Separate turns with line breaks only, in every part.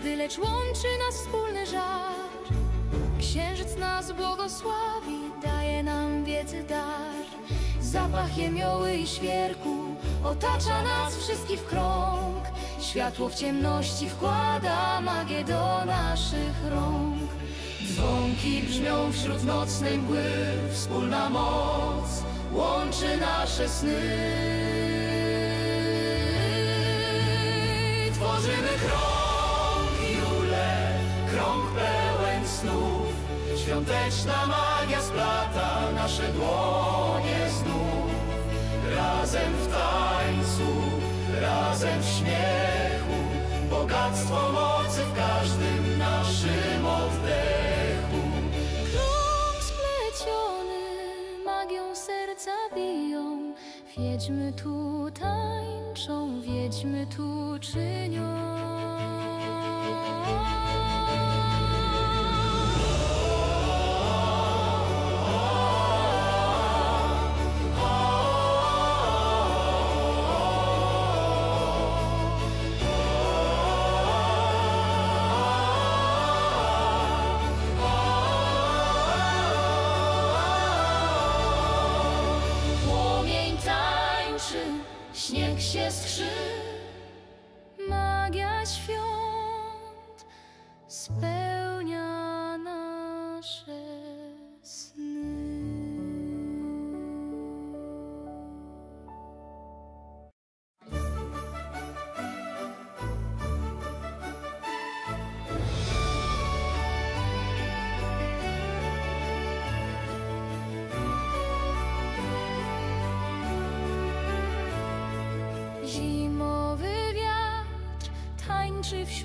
gwiazdy, lecz łączy nas wspólny żar. Księżyc nas błogosławi, daje nam wiedzy dar. Zapach jemioły i świerku otacza nas wszystkich w krąg. Światło w ciemności wkłada magię do naszych rąk. Dzwonki brzmią wśród nocnej mgły, wspólna moc łączy nasze sny. Snów. Świąteczna magia splata nasze dłonie znów. Razem w tańcu, razem w śmiechu, bogactwo mocy w każdym naszym oddechu. Krąg spleciony magią serca biją, wiedźmy tu tańczą, wiedźmy tu czynią.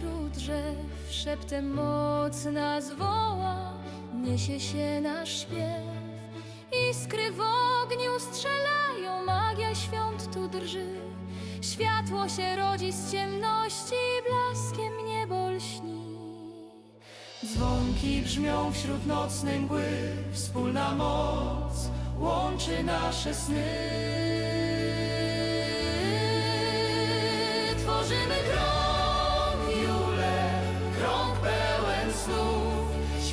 Wśród drzew, szeptem moc nas woła, niesie się nasz śpiew. Iskry w ogniu strzelają, magia świąt tu drży. Światło się rodzi z ciemności, blaskiem niebo lśni. Dzwonki brzmią wśród nocnej mgły, wspólna moc łączy nasze sny.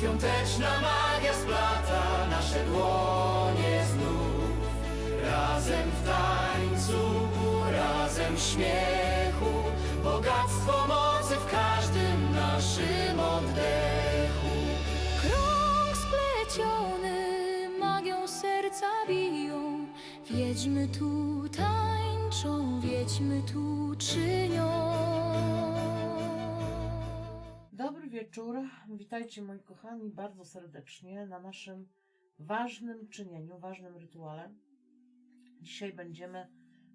Świąteczna magia splata nasze dłonie znów. Razem w tańcu, razem w śmiechu, bogactwo mocy w każdym naszym oddechu. Krąg spleciony magią serca biją, wiedźmy tu tańczą, wiedźmy tu czynią.
Wieczór, witajcie moi kochani bardzo serdecznie na naszym ważnym czynieniu, ważnym rytuale. Dzisiaj będziemy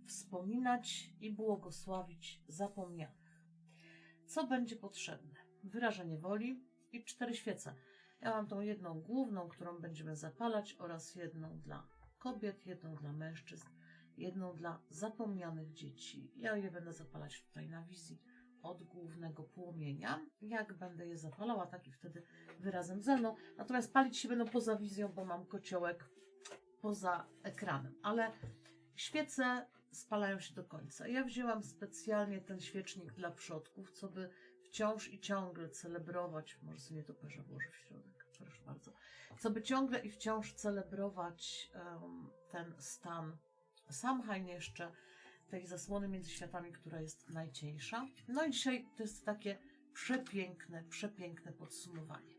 wspominać i błogosławić zapomnianych. Co będzie potrzebne? Wyrażenie woli i cztery świece. Ja mam tą jedną główną, którą będziemy zapalać oraz jedną dla kobiet, jedną dla mężczyzn, jedną dla zapomnianych dzieci. Ja je będę zapalać tutaj na wizji od głównego płomienia. Jak będę je zapalała, tak i wtedy wyrazem ze mną. Natomiast palić się będą poza wizją, bo mam kociołek poza ekranem. Ale świece spalają się do końca. Ja wzięłam specjalnie ten świecznik dla przodków, co by wciąż i ciągle celebrować, może sobie to perze włożę w środek, proszę bardzo, co by ciągle i wciąż celebrować em, ten stan Samhain jeszcze, tej zasłony między światami, która jest najcieńsza. No i dzisiaj to jest takie przepiękne, przepiękne podsumowanie.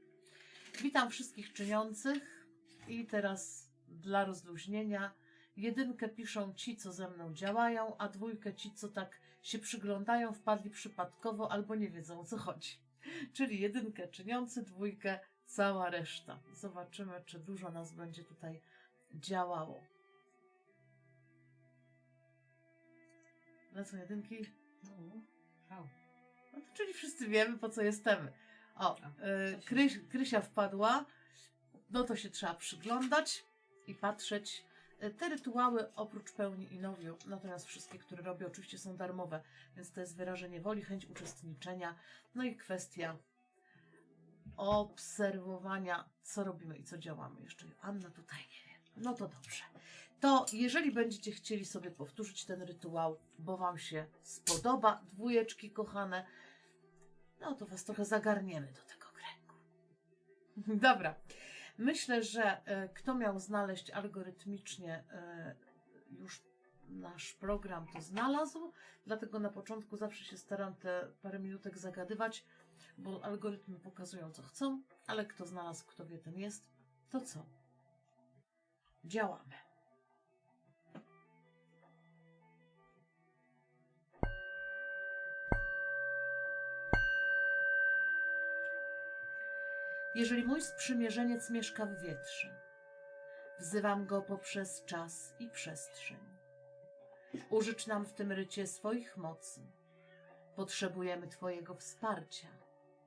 Witam wszystkich czyniących i teraz dla rozluźnienia jedynkę piszą ci, co ze mną działają, a dwójkę ci, co tak się przyglądają, wpadli przypadkowo albo nie wiedzą o co chodzi. Czyli jedynkę czyniący, dwójkę cała reszta. Zobaczymy, czy dużo nas będzie tutaj działało. Lecą jedynki. No, to czyli wszyscy wiemy, po co jesteśmy. O, y, Kryś, Krysia wpadła, no to się trzeba przyglądać i patrzeć. Y, Te rytuały oprócz pełni i nowiu, natomiast wszystkie, które robię, oczywiście są darmowe, więc to jest wyrażenie woli, chęć uczestniczenia, no i kwestia obserwowania, co robimy i co działamy. Jeszcze Anna tutaj nie wie. No to dobrze. To jeżeli będziecie chcieli sobie powtórzyć ten rytuał, bo Wam się spodoba, dwójeczki kochane, No to was trochę zagarniemy do tego kręgu. Dobra. Myślę, że e, kto miał znaleźć algorytmicznie e, już nasz program, to znalazł. Dlatego na początku zawsze się staram te parę minutek zagadywać, bo algorytmy pokazują, co chcą, ale kto znalazł, kto wie, ten jest. To co? Działamy. Jeżeli mój sprzymierzeniec mieszka w wietrze, wzywam go poprzez czas i przestrzeń. Użycz nam w tym rycie swoich mocy. Potrzebujemy Twojego wsparcia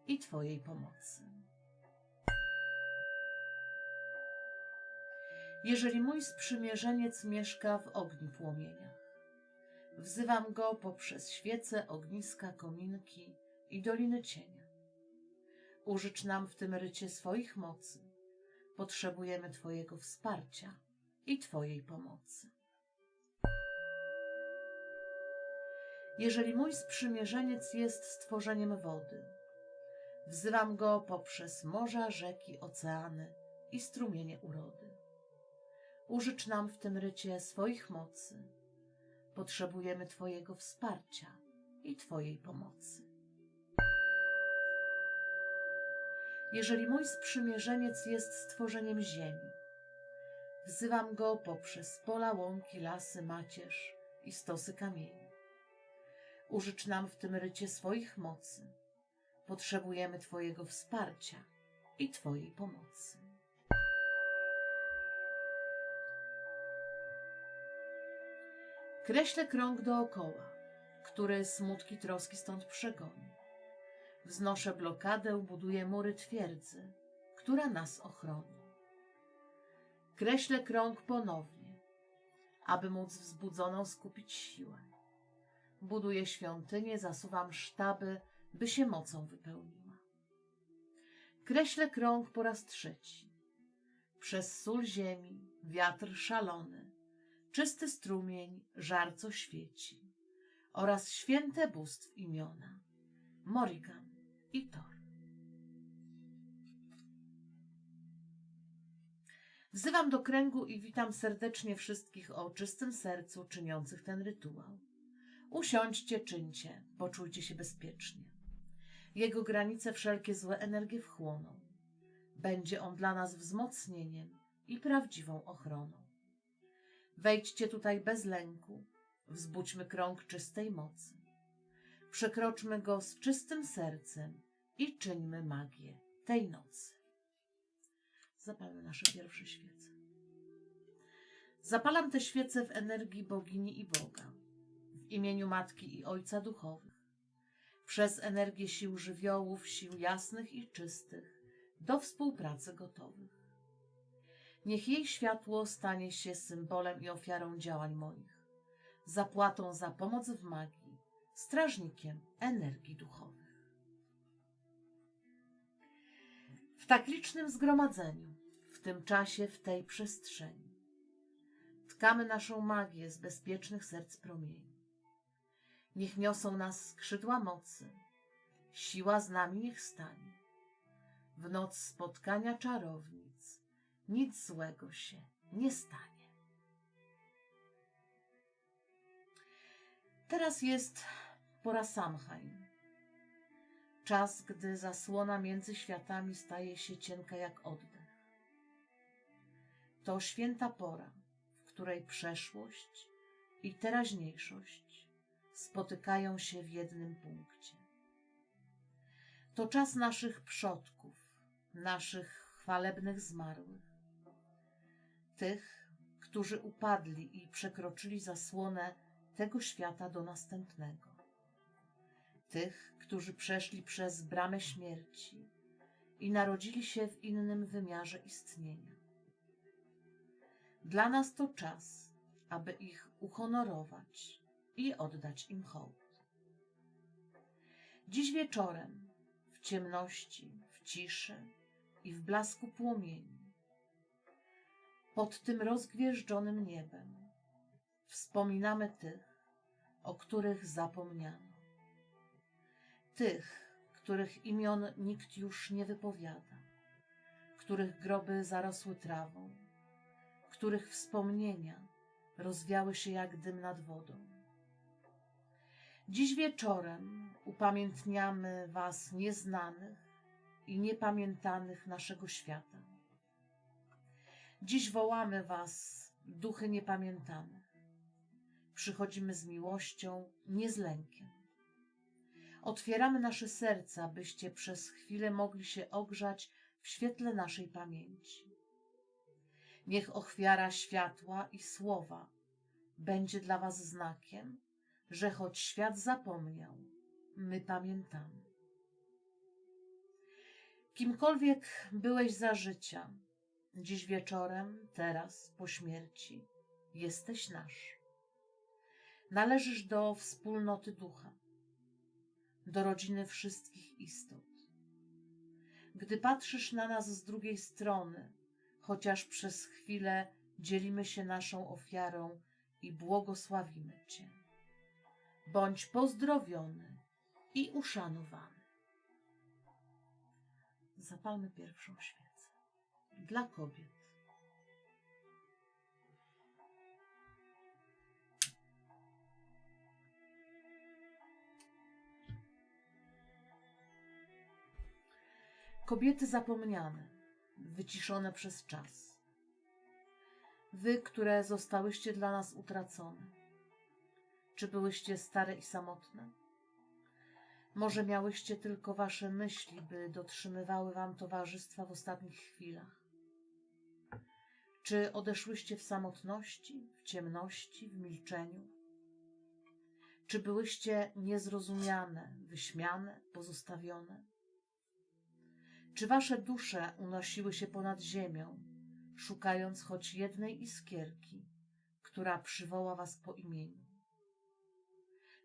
i Twojej pomocy. Jeżeli mój sprzymierzeniec mieszka w ogniu płomieniach, wzywam go poprzez świece, ogniska, kominki i doliny cienia. Użycz nam w tym rycie swoich mocy. Potrzebujemy Twojego wsparcia i Twojej pomocy. Jeżeli mój sprzymierzeniec jest stworzeniem wody, wzywam go poprzez morza, rzeki, oceany i strumienie urody. Użycz nam w tym rycie swoich mocy. Potrzebujemy Twojego wsparcia i Twojej pomocy. Jeżeli mój sprzymierzeniec jest stworzeniem ziemi, wzywam go poprzez pola, łąki, lasy, macierz i stosy kamieni. Użycz nam w tym rycie swoich mocy. Potrzebujemy Twojego wsparcia i Twojej pomocy. Kreślę krąg dookoła, który smutki troski stąd przegoni. Wznoszę blokadę, buduję mury twierdzy, która nas ochroni. Kreślę krąg ponownie, aby móc wzbudzoną skupić siłę. Buduję świątynię, zasuwam sztaby, by się mocą wypełniła. Kreślę krąg po raz trzeci. Przez sól ziemi, wiatr szalony, czysty strumień, żar co świeci oraz święte bóstw imiona. Morrigan i Thor. Wzywam do kręgu i witam serdecznie wszystkich o czystym sercu czyniących ten rytuał. Usiądźcie, czyńcie, poczujcie się bezpiecznie. Jego granice wszelkie złe energie wchłoną. Będzie on dla nas wzmocnieniem i prawdziwą ochroną. Wejdźcie tutaj bez lęku, wzbudźmy krąg czystej mocy. Przekroczmy go z czystym sercem i czyńmy magię tej nocy. Zapalmy nasze pierwsze świece. Zapalam te świece w energii bogini i Boga, w imieniu Matki i Ojca Duchowych, przez energię sił żywiołów, sił jasnych i czystych, do współpracy gotowych. Niech jej światło stanie się symbolem i ofiarą działań moich, zapłatą za pomoc w magii, strażnikiem energii duchowych. W tak licznym zgromadzeniu, w tym czasie, w tej przestrzeni, tkamy naszą magię z bezpiecznych serc promieni. Niech niosą nas skrzydła mocy, siła z nami niech stanie. W noc spotkania czarownic nic złego się nie stanie. Teraz jest pora Samhain. Czas, gdy zasłona między światami staje się cienka jak oddech. To święta pora, w której przeszłość i teraźniejszość spotykają się w jednym punkcie. To czas naszych przodków, naszych chwalebnych zmarłych, tych, którzy upadli i przekroczyli zasłonę tego świata do następnego, tych, którzy przeszli przez bramę śmierci i narodzili się w innym wymiarze istnienia. Dla nas to czas, aby ich uhonorować i oddać im hołd. Dziś wieczorem, w ciemności, w ciszy i w blasku płomieni, pod tym rozgwieżdżonym niebem, wspominamy tych, o których zapomniano. Tych, których imion nikt już nie wypowiada, których groby zarosły trawą, których wspomnienia rozwiały się jak dym nad wodą. Dziś wieczorem upamiętniamy Was nieznanych i niepamiętanych naszego świata. Dziś wołamy Was, duchy niepamiętane. Przychodzimy z miłością, nie z lękiem. Otwieramy nasze serca, byście przez chwilę mogli się ogrzać w świetle naszej pamięci. Niech ofiara światła i słowa będzie dla Was znakiem, że choć świat zapomniał, my pamiętamy. Kimkolwiek byłeś za życia, dziś wieczorem, teraz, po śmierci, jesteś nasz. Należysz do wspólnoty ducha, do rodziny wszystkich istot. Gdy patrzysz na nas z drugiej strony, chociaż przez chwilę dzielimy się naszą ofiarą i błogosławimy Cię. Bądź pozdrowiony i uszanowany. Zapalmy pierwszą świecę. Dla kobiet. Kobiety zapomniane, wyciszone przez czas. Wy, które zostałyście dla nas utracone. Czy byłyście stare i samotne? Może miałyście tylko wasze myśli, by dotrzymywały wam towarzystwa w ostatnich chwilach? Czy odeszłyście w samotności, w ciemności, w milczeniu? Czy byłyście niezrozumiane, wyśmiane, pozostawione? Czy wasze dusze unosiły się ponad ziemią, szukając choć jednej iskierki, która przywoła was po imieniu?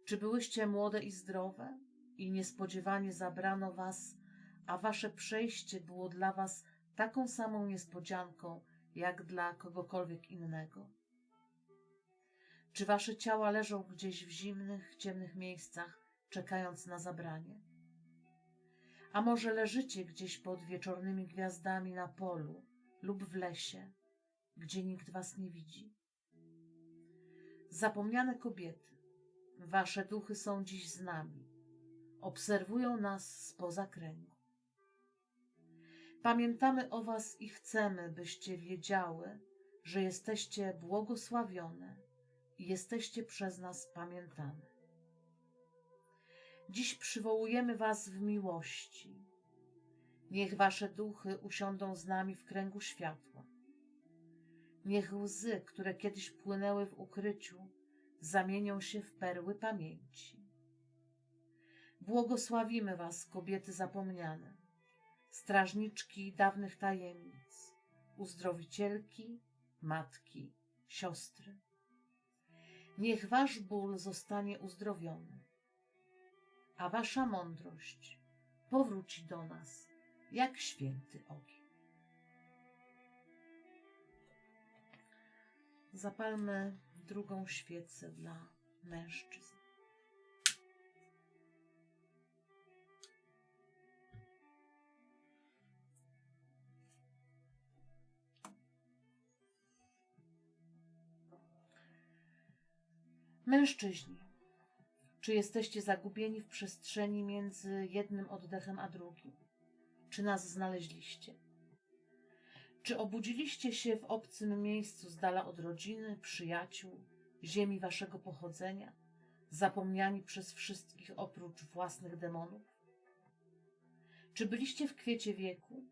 Czy byłyście młode i zdrowe i niespodziewanie zabrano was, a wasze przejście było dla was taką samą niespodzianką, jak dla kogokolwiek innego? Czy wasze ciała leżą gdzieś w zimnych, ciemnych miejscach, czekając na zabranie? A może leżycie gdzieś pod wieczornymi gwiazdami na polu lub w lesie, gdzie nikt was nie widzi? Zapomniane kobiety, wasze duchy są dziś z nami, obserwują nas spoza kręgu. Pamiętamy o was i chcemy, byście wiedziały, że jesteście błogosławione i jesteście przez nas pamiętane. Dziś przywołujemy Was w miłości. Niech Wasze duchy usiądą z nami w kręgu światła. Niech łzy, które kiedyś płynęły w ukryciu, zamienią się w perły pamięci. Błogosławimy Was, kobiety zapomniane, strażniczki dawnych tajemnic, uzdrowicielki, matki, siostry. Niech Wasz ból zostanie uzdrowiony a wasza mądrość powróci do nas jak święty ogień. Zapalmy drugą świecę dla mężczyzn. Mężczyźni, czy jesteście zagubieni w przestrzeni między jednym oddechem a drugim? Czy nas znaleźliście? Czy obudziliście się w obcym miejscu z dala od rodziny, przyjaciół, ziemi waszego pochodzenia, zapomniani przez wszystkich oprócz własnych demonów? Czy byliście w kwiecie wieku?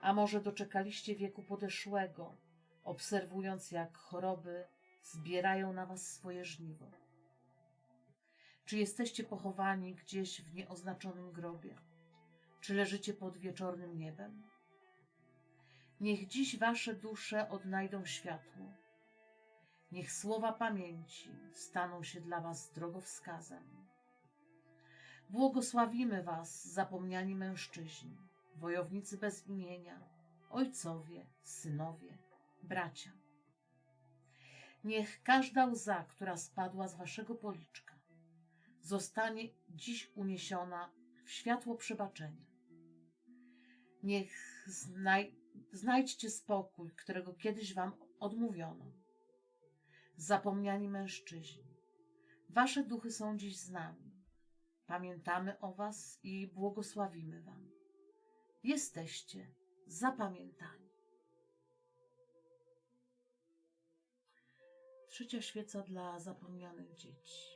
A może doczekaliście wieku podeszłego, obserwując jak choroby zbierają na was swoje żniwo? Czy jesteście pochowani gdzieś w nieoznaczonym grobie? Czy leżycie pod wieczornym niebem? Niech dziś wasze dusze odnajdą światło. Niech słowa pamięci staną się dla was drogowskazem. Błogosławimy was, zapomniani mężczyźni, wojownicy bez imienia, ojcowie, synowie, bracia. Niech każda łza, która spadła z waszego policzka, zostanie dziś uniesiona w światło przebaczenia. Niech znaj znajdźcie spokój, którego kiedyś wam odmówiono. Zapomniani mężczyźni, wasze duchy są dziś z nami. Pamiętamy o was i błogosławimy wam. Jesteście zapamiętani. Trzecia świeca dla zapomnianych dzieci.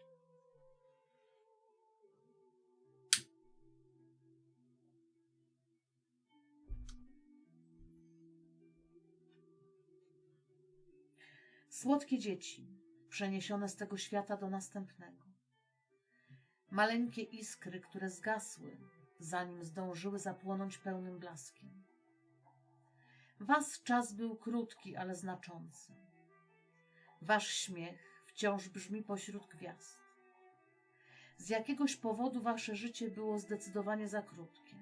Słodkie dzieci, przeniesione z tego świata do następnego. Maleńkie iskry, które zgasły, zanim zdążyły zapłonąć pełnym blaskiem. Was czas był krótki, ale znaczący. Wasz śmiech wciąż brzmi pośród gwiazd. Z jakiegoś powodu wasze życie było zdecydowanie za krótkie.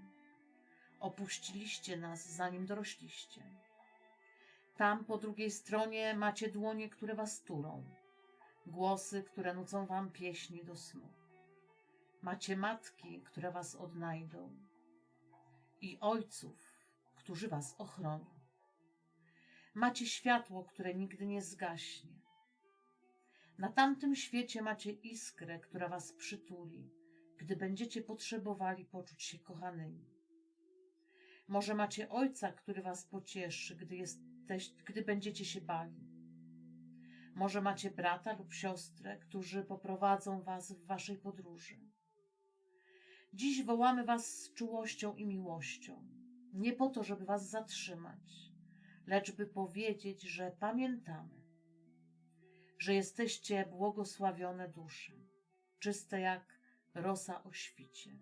Opuściliście nas, zanim dorośliście. Tam po drugiej stronie macie dłonie, które was turą, głosy, które nucą wam pieśni do snu. Macie matki, które was odnajdą i ojców, którzy was ochronią. Macie światło, które nigdy nie zgaśnie. Na tamtym świecie macie iskrę, która was przytuli, gdy będziecie potrzebowali poczuć się kochanymi. Może macie ojca, który was pocieszy, gdy, gdy będziecie się bali. Może macie brata lub siostrę, którzy poprowadzą was w waszej podróży. Dziś wołamy was z czułością i miłością, nie po to, żeby was zatrzymać, lecz by powiedzieć, że pamiętamy, że jesteście błogosławione dusze, czyste jak rosa o świcie,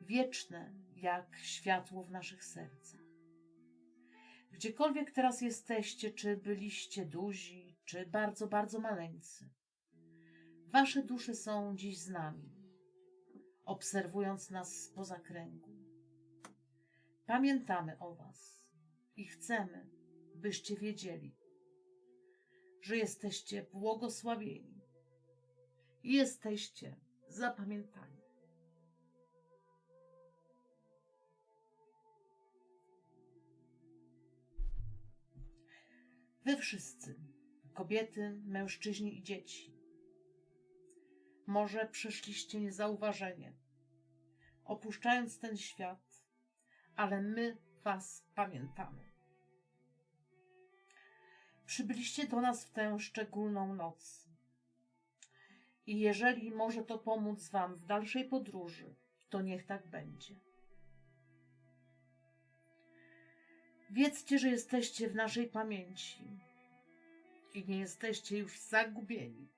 wieczne jak światło w naszych sercach. Gdziekolwiek teraz jesteście, czy byliście duzi, czy bardzo, bardzo maleńcy, wasze dusze są dziś z nami, obserwując nas spoza kręgu. Pamiętamy o was i chcemy, byście wiedzieli, że jesteście błogosławieni i jesteście zapamiętani. Wy wszyscy, kobiety, mężczyźni i dzieci, może przeszliście niezauważenie, opuszczając ten świat, ale my Was pamiętamy. Przybyliście do nas w tę szczególną noc. I jeżeli może to pomóc Wam w dalszej podróży, to niech tak będzie. Wiedzcie, że jesteście w naszej pamięci i nie jesteście już zagubieni,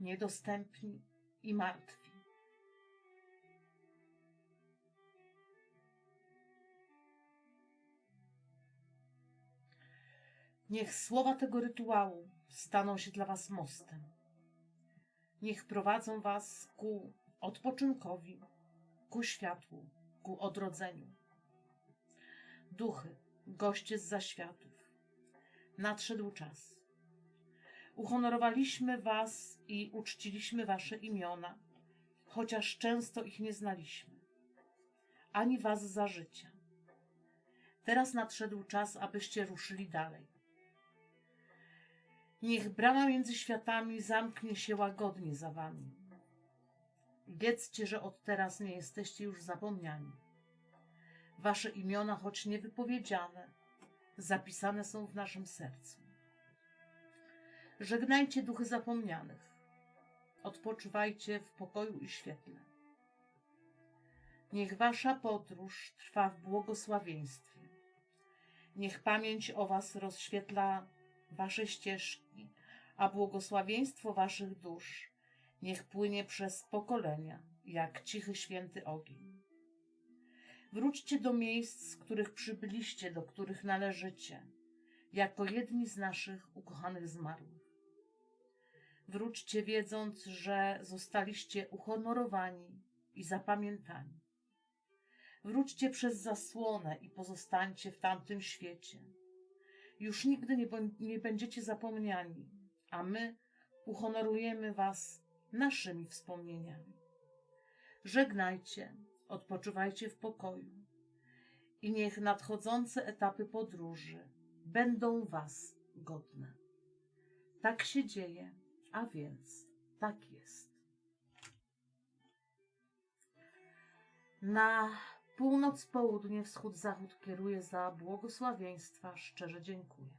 niedostępni i martwi. Niech słowa tego rytuału staną się dla Was mostem. Niech prowadzą Was ku odpoczynkowi, ku światłu, ku odrodzeniu. Duchy, goście z zaświatów, nadszedł czas. Uhonorowaliśmy Was i uczciliśmy Wasze imiona, chociaż często ich nie znaliśmy, ani Was za życia. Teraz nadszedł czas, abyście ruszyli dalej. Niech brama między światami zamknie się łagodnie za wami. Wiedzcie, że od teraz nie jesteście już zapomniani. Wasze imiona, choć niewypowiedziane, zapisane są w naszym sercu. Żegnajcie duchy zapomnianych. Odpoczywajcie w pokoju i świetle. Niech wasza podróż trwa w błogosławieństwie. Niech pamięć o was rozświetla wasze ścieżki, a błogosławieństwo waszych dusz niech płynie przez pokolenia, jak cichy święty ogień. Wróćcie do miejsc, z których przybyliście, do których należycie, jako jedni z naszych ukochanych zmarłych. Wróćcie wiedząc, że zostaliście uhonorowani i zapamiętani. Wróćcie przez zasłonę i pozostańcie w tamtym świecie. Już nigdy nie, nie będziecie zapomniani, a my uhonorujemy was naszymi wspomnieniami. Żegnajcie, odpoczywajcie w pokoju i niech nadchodzące etapy podróży będą Was godne. Tak się dzieje, a więc tak jest. Na północ, południe, wschód, zachód kieruję za błogosławieństwa, szczerze dziękuję.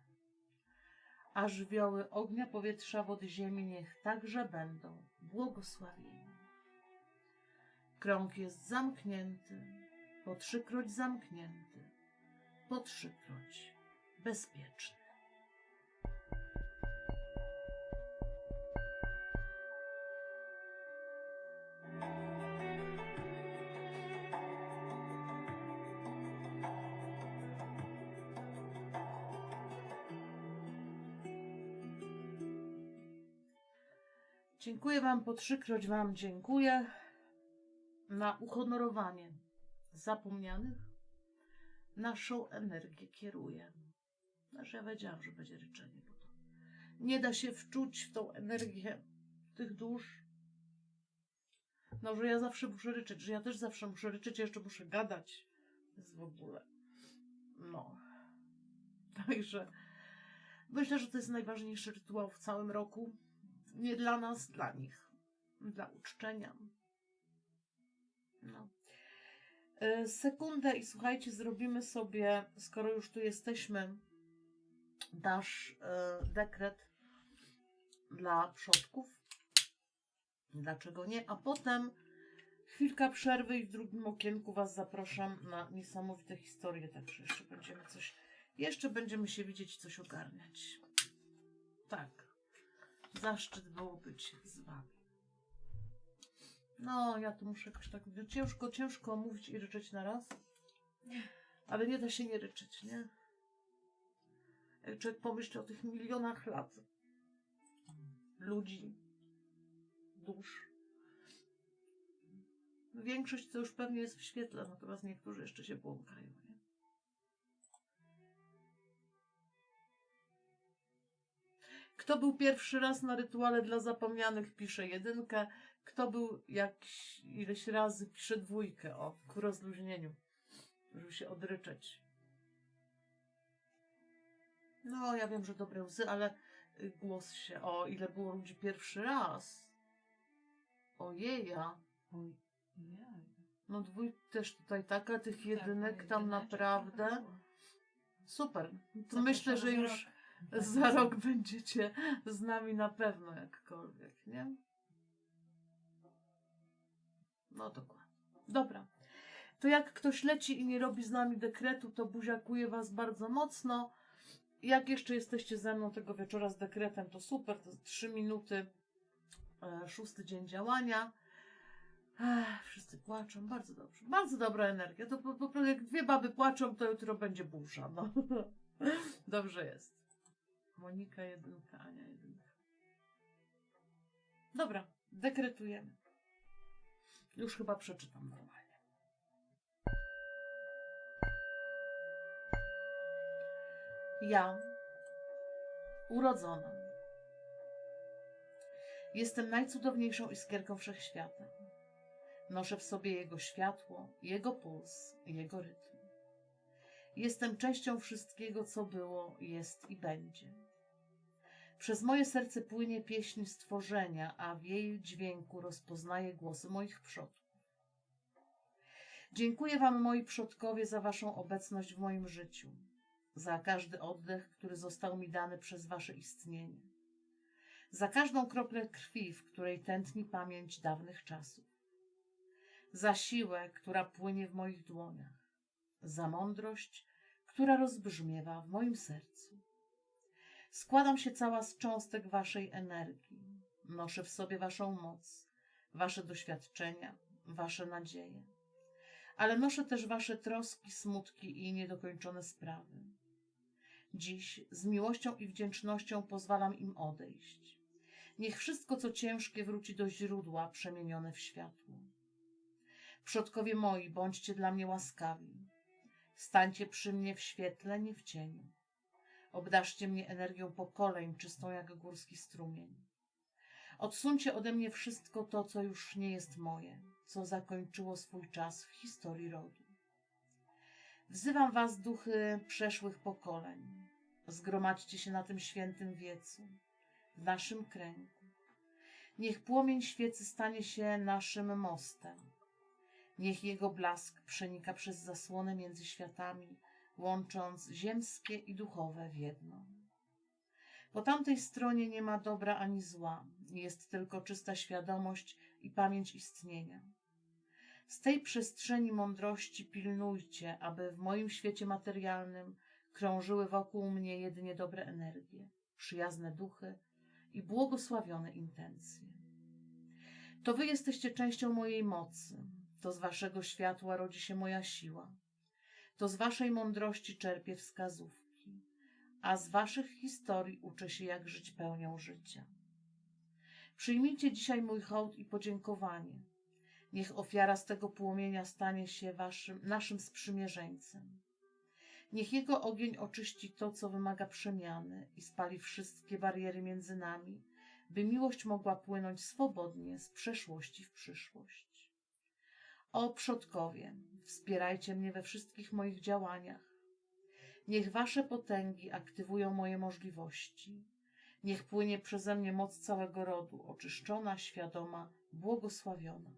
A żywioły ognia, powietrza, wody, ziemi niech także będą błogosławieni. Krąg jest zamknięty, po trzykroć zamknięty, po trzykroć bezpieczny. Dziękuję Wam, po trzykroć Wam dziękuję na uhonorowanie zapomnianych. Naszą energię kieruje. Znaczy ja wiedziałam, że będzie ryczenie, bo to nie da się wczuć w tą energię tych dusz. No, że ja zawsze muszę ryczeć, że ja też zawsze muszę ryczeć, jeszcze muszę gadać. Jest w ogóle. No. Także myślę, że to jest najważniejszy rytuał w całym roku. Nie dla nas, dla nich. Dla uczczenia. No. E, Sekundę i słuchajcie, zrobimy sobie, skoro już tu jesteśmy, dasz e, dekret dla przodków. Dlaczego nie? A potem chwilka przerwy i w drugim okienku Was zapraszam na niesamowite historie. Także jeszcze będziemy coś, jeszcze będziemy się widzieć, coś ogarniać. Tak. Zaszczyt było być z Wami. No, ja tu muszę jakoś tak. Ciężko, ciężko mówić i ryczeć na raz. Ale nie da się nie ryczeć, nie? Jak człowiek o tych milionach lat ludzi, dusz. Większość to już pewnie jest w świetle, natomiast niektórzy jeszcze się błąkają. Nie? Kto był pierwszy raz na rytuale dla zapomnianych, pisze jedynkę. Kto był jakiś, ileś razy, pisze dwójkę. O, ku rozluźnieniu, żeby się odryczeć. No, ja wiem, że dobre łzy, ale y, głos się. O, ile było ludzi pierwszy raz. Ojeja.
Oj, jaj.
No, dwój też tutaj taka, tych
Tak,
jedynek
ale
tam naprawdę. Super. To
Zapraszam
myślę, że już za rok będziecie z nami na pewno jakkolwiek, nie? No dokładnie. Dobra. To jak ktoś leci i nie robi z nami dekretu, to buziakuję was bardzo mocno. Jak jeszcze jesteście ze mną tego wieczora z dekretem, to super. To trzy minuty. E, szósty dzień działania. Ech, wszyscy płaczą, bardzo dobrze. Bardzo dobra energia. To po, po prostu jak dwie baby płaczą, to jutro będzie burza. No. Dobrze jest. Monika jedynka, Ania jedynka. Dobra, dekretujemy. Już chyba przeczytam normalnie. Ja, urodzona, jestem najcudowniejszą iskierką wszechświata. Noszę w sobie jego światło, jego puls, jego rytm. Jestem częścią wszystkiego, co było, jest i będzie. Przez moje serce płynie pieśń stworzenia, a w jej dźwięku rozpoznaję głosy moich przodków. Dziękuję Wam, moi przodkowie, za Waszą obecność w moim życiu, za każdy oddech, który został mi dany przez Wasze istnienie, za każdą kroplę krwi, w której tętni pamięć dawnych czasów, za siłę, która płynie w moich dłoniach, za mądrość, która rozbrzmiewa w moim sercu. Składam się cała z cząstek Waszej energii. Noszę w sobie Waszą moc, Wasze doświadczenia, Wasze nadzieje. Ale noszę też Wasze troski, smutki i niedokończone sprawy. Dziś z miłością i wdzięcznością pozwalam im odejść. Niech wszystko, co ciężkie, wróci do źródła przemienione w światło. Przodkowie moi, bądźcie dla mnie łaskawi. Stańcie przy mnie w świetle, nie w cieniu. Obdarzcie mnie energią pokoleń, czystą jak górski strumień. Odsuńcie ode mnie wszystko to, co już nie jest moje. co zakończyło swój czas w historii rodu. Wzywam was, duchy przeszłych pokoleń. Zgromadźcie się na tym świętym wiecu, w naszym kręgu. Niech płomień świecy stanie się naszym mostem. Niech jego blask przenika przez zasłonę między światami, łącząc ziemskie i duchowe w jedno. Po tamtej stronie nie ma dobra ani zła, jest tylko czysta świadomość i pamięć istnienia. Z tej przestrzeni mądrości pilnujcie, aby w moim świecie materialnym krążyły wokół mnie jedynie dobre energie, przyjazne duchy i błogosławione intencje. To wy jesteście częścią mojej mocy, to z waszego światła rodzi się moja siła, to z waszej mądrości czerpię wskazówki, a z waszych historii uczę się, jak żyć pełnią życia. Przyjmijcie dzisiaj mój hołd i podziękowanie. Niech ofiara z tego płomienia stanie się waszym, naszym sprzymierzeńcem. Niech jego ogień oczyści to, co wymaga przemiany i spali wszystkie bariery między nami, by miłość mogła płynąć swobodnie z przeszłości w przyszłość. O przodkowie, wspierajcie mnie we wszystkich moich działaniach. Niech wasze potęgi aktywują moje możliwości. Niech płynie przeze mnie moc całego rodu, oczyszczona, świadoma, błogosławiona.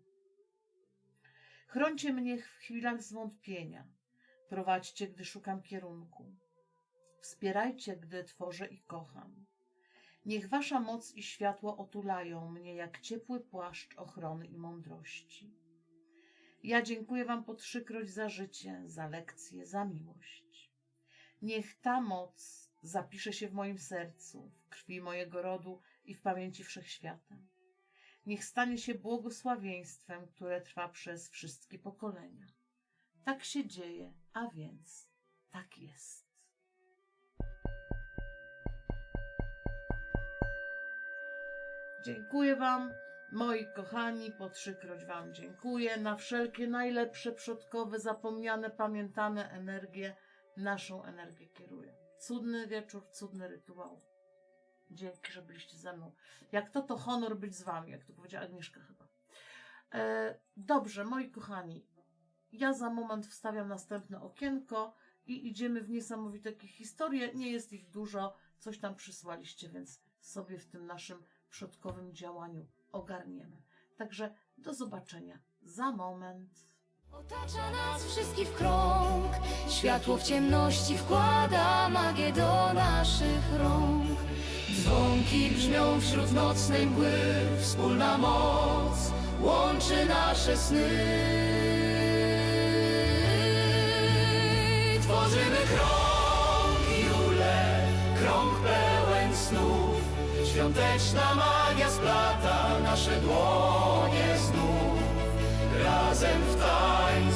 Chrońcie mnie w chwilach zwątpienia. Prowadźcie, gdy szukam kierunku. Wspierajcie, gdy tworzę i kocham. Niech wasza moc i światło otulają mnie jak ciepły płaszcz ochrony i mądrości. Ja dziękuję wam po trzykroć za życie, za lekcje, za miłość. Niech ta moc zapisze się w moim sercu, w krwi mojego rodu i w pamięci wszechświata. Niech stanie się błogosławieństwem, które trwa przez wszystkie pokolenia. Tak się dzieje, a więc tak jest. Dziękuję Wam, moi kochani, po trzykroć Wam dziękuję na wszelkie najlepsze przodkowe, zapomniane, pamiętane energie. Naszą energię kieruję. Cudny wieczór, cudny rytuał. Dzięki, że byliście ze mną. Jak to, to honor być z Wami, jak to powiedziała Agnieszka chyba. E, dobrze, moi kochani, ja za moment wstawiam następne okienko i idziemy w niesamowite historie. Nie jest ich dużo, coś tam przysłaliście, więc sobie w tym naszym przodkowym działaniu ogarniemy. Także do zobaczenia za moment.
Otacza nas wszystkich w krąg, światło w ciemności wkłada magię do naszych rąk. Dzwonki brzmią wśród nocnej mgły, wspólna moc łączy nasze sny. Tworzymy krąg i ule, krąg pełen snów. Świąteczna magia splata nasze dłonie znów razem w tajemnicy.